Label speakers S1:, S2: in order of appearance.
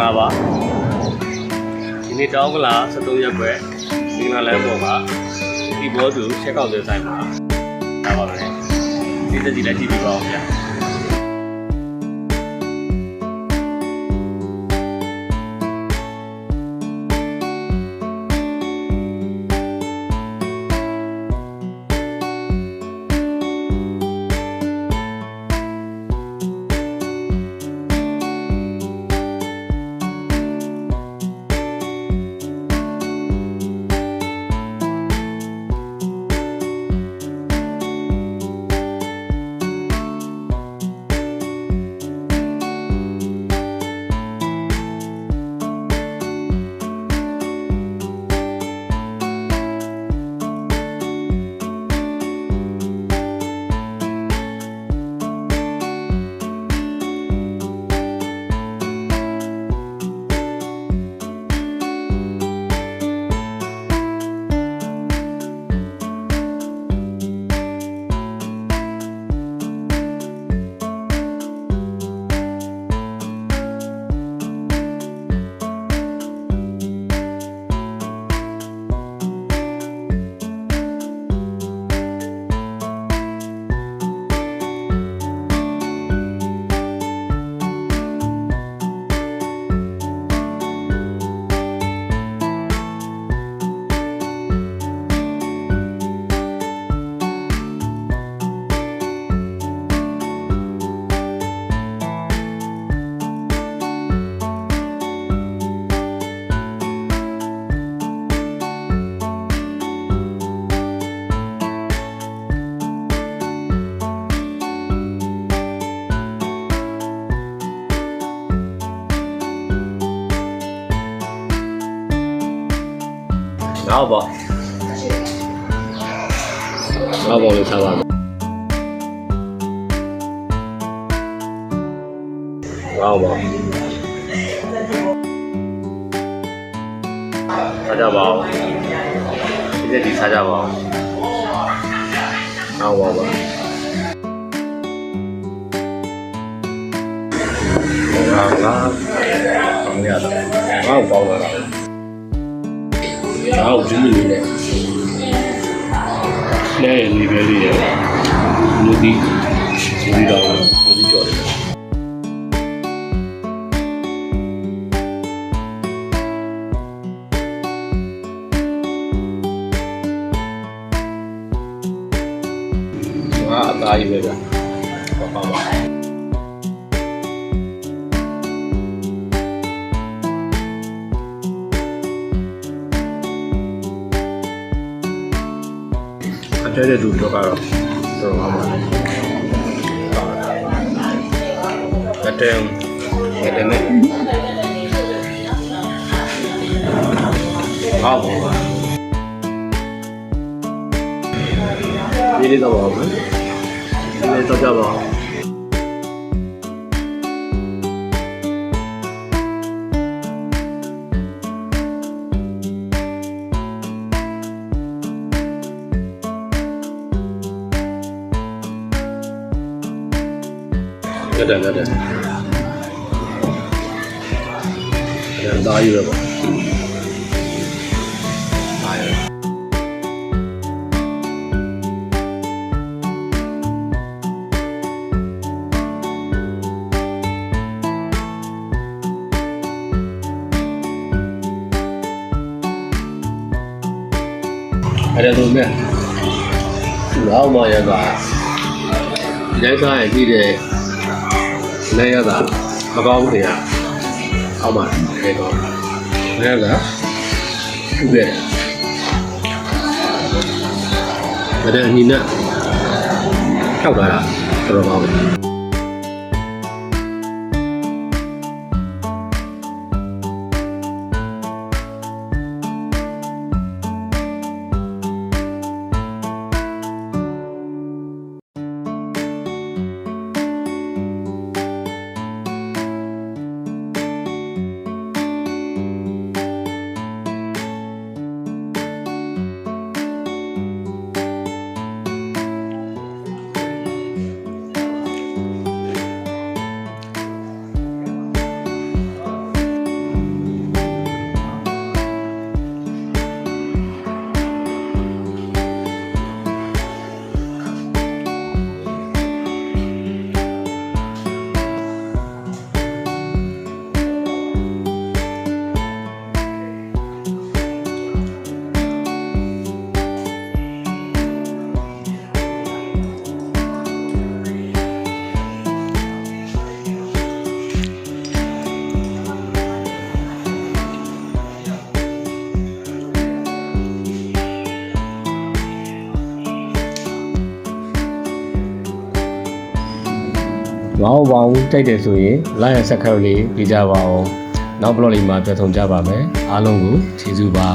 S1: လာပါဒီနေ့တောင်းကလာ73ရက်ွယ်မင်္ဂလာလမ်းပေါ်မှာဒီဘောသူချက်ကောက်တဲ့ဆိုင်မှာလာပါမယ်ဒီသက်စီလည်းကြည့်ပြပါဦးဗျာငါ့ဘော ငါ့ဘောလေးစားပါမယ်ငါ့ဘောစားကြပါဦးဒီနေ့ဒီစားကြပါဦးငါ့ဘောပါငါငါကောင်းရတာ ငါ့ဘောပေါင်းလာတာဒါကိုဒီလိုလေးနဲ့လဲနေပဲ လေးရလူဒီဒီတော့လူဒီကြော်တယ်အာအသားကြီးပဲဗျာပါပါပါအတဲတဲ့သူတော့ကတော့တော်တော်မှာအတဲအတဲနဲ့ဟာဘောပါဒီလေးတော့ပါဘူးဒီလေးတော့ကြပါ ဦးတက်တယ်တက်တယ်အဲ့ဒါကြီးပဲပေါ့အားရအဲ့ဒါဆိုမဲ့လောက်မရတာရိုက်သားရကြည့်တဲ့ လဲရတာမကောင်းဘူးတရားအောက်မှာခဲကောင်းလဲရတာဥပဲအဲ့ဒါအနိနဲ့ဖြောက်သွားတာတော်တော်ကောင်းတယ်
S2: မဟုတ်ပါဘူးတိုက်တယ်ဆိုရင် like and subscribe လေးပေးကြပါဦးနောက်ဘလော့လေးမှာပြန်ဆောင်ကြပါမယ်အားလုံးကိုကျေးဇူးပါ